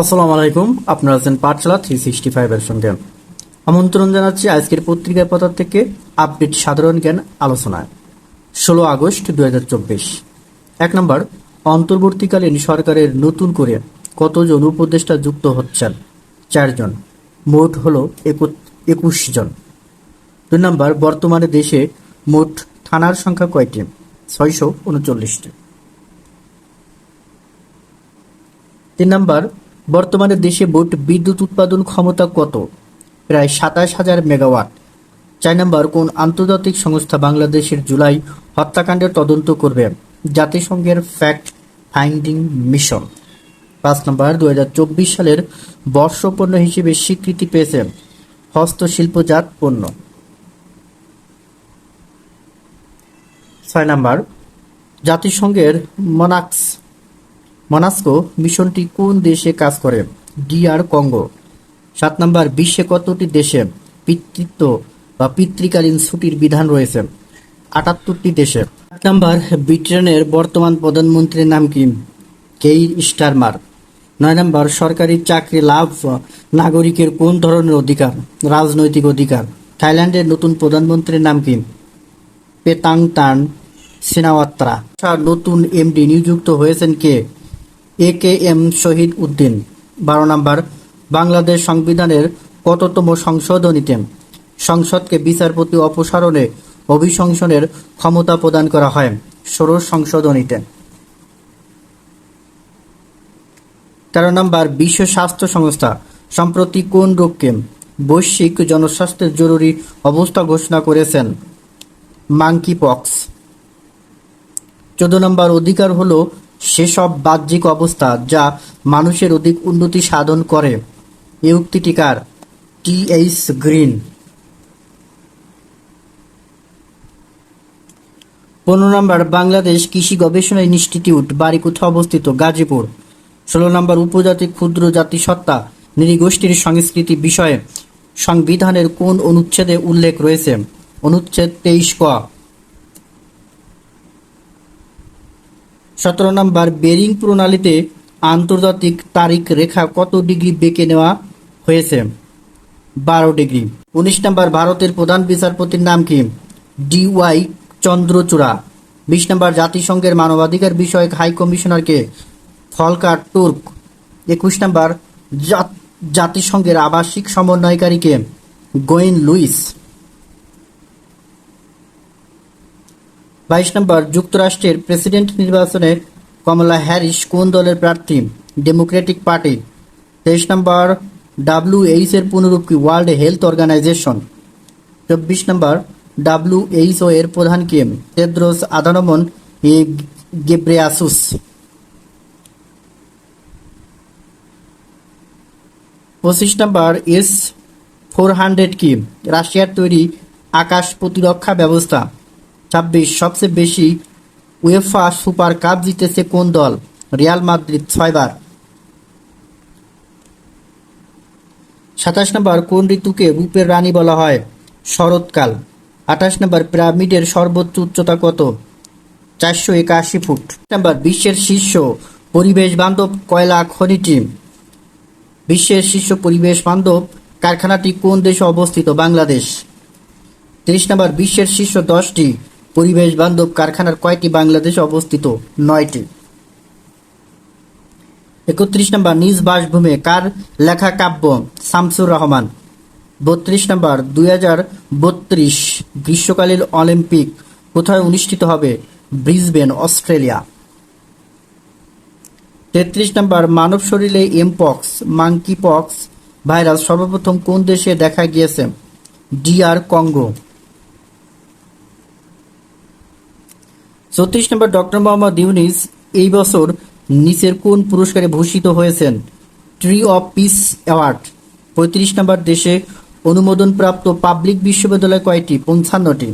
আসসালামু আলাইকুম। আপনারা আছেন পাঠশালা থ্রি সিক্সটি ফাইভের সঙ্গে। আমন্ত্রণ জানাচ্ছি আজকের পত্রিকার পাতার থেকে আপডেট সাধারণ জ্ঞান আলোচনায়। ষোলো আগস্ট দু এক নম্বর, অন্তর্বর্তীকালীন সরকারের নতুন করে কতজন উপদেষ্টা যুক্ত হচ্ছেন? চারজন মোট হলো একুশ জন। দুই নম্বর, বর্তমানে দেশে মোট থানার সংখ্যা কয়টি? ছয়শো উনচল্লিশটি। তিন নম্বর বর্তমানে দেশে মোট বিদ্যুৎ উৎপাদন ক্ষমতা কত? প্রায় সাতাশ হাজার মেগাওয়াট। চার নম্বর, কোন আন্তর্জাতিক সংস্থা বাংলাদেশের জুলাই হত্যাকাণ্ডের তদন্ত করবে? জাতিসংঘের ফ্যাক্ট ফাইন্ডিং মিশন। পাঁচ নম্বর দু হাজার চব্বিশ সালের বর্ষপণ্য হিসেবে স্বীকৃতি পেয়েছে হস্তশিল্পজাত পণ্য। ছয় নম্বর, জাতিসংঘের মনাক্স মনাস্কো মিশনটি কোন দেশে কাজ করে? DR Congo. সাত নম্বর, বিশ্বে কতটি দেশে পিতৃত্ব বা পিতৃকালীন ছুটির বিধান রয়েছে? আটাত্তরটি দেশে। আট নম্বর, ব্রিটেনের বর্তমান প্রধানমন্ত্রীর নাম কি? কেই স্টারমার। নয় নম্বর, সরকারি চাকরি লাভ নাগরিকের কোন ধরনের অধিকার? রাজনৈতিক অধিকার। থাইল্যান্ডের নতুন প্রধানমন্ত্রীর নাম কি? পেতাং তান সিনাওয়াত্রা নতুন এমডি নিযুক্ত হয়েছেন কে? এ কে এম শহীদ উদ্দিন, বারো নম্বর, বাংলাদেশ সংবিধানের কততম সংশোধনীতে সংসদকে বিচারপতি অপসারণে অভিশংসনের ক্ষমতা প্রদান করা হয় ষোড়শ সংশোধনীতে তেরো নম্বর, বিশ্ব স্বাস্থ্য সংস্থা, সম্প্রতি কোন রোগকে বৈশ্বিক জনস্বাস্থ্যের জরুরি অবস্থা ঘোষণা করেছেন মাঙ্কি পক্স চোদ্দ নম্বর, অধিকার হলো সেসব বাহ্যিক অবস্থা যা মানুষের অধিক উন্নতি সাধন করে। এই উক্তিটি কার? T H green. পনেরো নম্বর, বাংলাদেশ কৃষি গবেষণা ইনস্টিটিউট বাড়ি কোথায় অবস্থিত, গাজীপুর। ষোলো নম্বর উপজাতি ক্ষুদ্র জাতিসত্তা নৃগোষ্ঠীর সংস্কৃতি বিষয়ে সংবিধানের কোন অনুচ্ছেদে উল্লেখ রয়েছে? অনুচ্ছেদ তেইশ ক। সতেরো নম্বর বেরিং প্রণালীতে আন্তর্জাতিক তারিখ রেখা কত ডিগ্রি বেঁকে নেওয়া হয়েছে? বারো ডিগ্রি। উনিশ নম্বর ভারতের প্রধান বিচারপতির নাম কি? D Y Chandrachud. বিশ নম্বর জাতিসংঘের মানবাধিকার বিষয়ক হাই কমিশনারকে ফলকার তুর্ক একুশ নম্বর জাতিসংঘের আবাসিক সমন্বয়কারীকে গোয়েন লুইস। বাইশ নম্বর, যুক্তরাষ্ট্রের প্রেসিডেন্ট নির্বাচনে কমলা হ্যারিস কোন দলের প্রার্থী? Democratic Party. তেইশ নম্বর, ডাব্লিউএইচ এর পুনরূপ কি ওয়ার্ল্ড হেলথ অর্গানাইজেশন। চব্বিশ নম্বর ডাব্লিউএইচও এর প্রধান কে? Tedros আদানমন Ghebreyesus. পঁচিশ নম্বর, এস ফোর হান্ড্রেড কি? রাশিয়ার তৈরি আকাশ প্রতিরক্ষা ব্যবস্থা। ছাব্বিশ, সবচেয়ে বেশি উয়েফা সুপার কাপ জিতেছে কোন দল? রিয়াল মাদ্রিদ ছয়বার। সাতাশ নম্বর, কোন ঋতুকে রূপের রানী বলা হয়? শরৎকাল। আঠাশ নম্বর, পিরামিডের সর্বোচ্চ উচ্চতা কত? চারশো একাশি ফুট। নম্বর, বিশ্বের শীর্ষ পরিবেশ বান্ধব কয়লা খনিটি বিশ্বের শীর্ষ পরিবেশ বান্ধব কারখানাটি কোন দেশে অবস্থিত? বাংলাদেশ। তিরিশ নম্বর, বিশ্বের শীর্ষ দশটি পরিবেশ বান্ধব কারখানার কয়টি বাংলাদেশে অবস্থিত? নয়টি। একত্রিশ নম্বর, নিজ বাসভূমে কার লেখা কাব্য? শামসুর রহমান। বত্রিশ নম্বর, দুই হাজার বত্রিশ গ্রীষ্মকালীন অলিম্পিক কোথায় অনুষ্ঠিত হবে? Brisbane, Australia. তেত্রিশ নম্বর, মানব শরীরে এমপক্স মাঙ্কি পক্স ভাইরাস সর্বপ্রথম কোন দেশে দেখা গিয়েছে? DR Congo. চৌত্রিশ নম্বর ডক্টর মোহাম্মদ ইউনিস এই বছর নিচের কোন পুরস্কারে ভূষিত হয়েছেন? ট্রি অফ পিস অ্যাওয়ার্ড পঁয়ত্রিশ নম্বর দেশে অনুমোদনপ্রাপ্ত পাবলিক বিশ্ববিদ্যালয় কয়টি? পঞ্চান্নটি।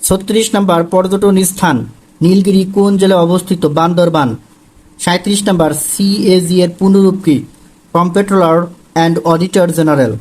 ছত্রিশ নম্বর পর্যটন স্থান, নীলগিরি কোন জেলায় অবস্থিত? বান্দরবান। সাঁত্রিশ নম্বর সিএজি এর পুনরূপ কি কম্পেট্রোলার অ্যান্ড অডিটর জেনারেল।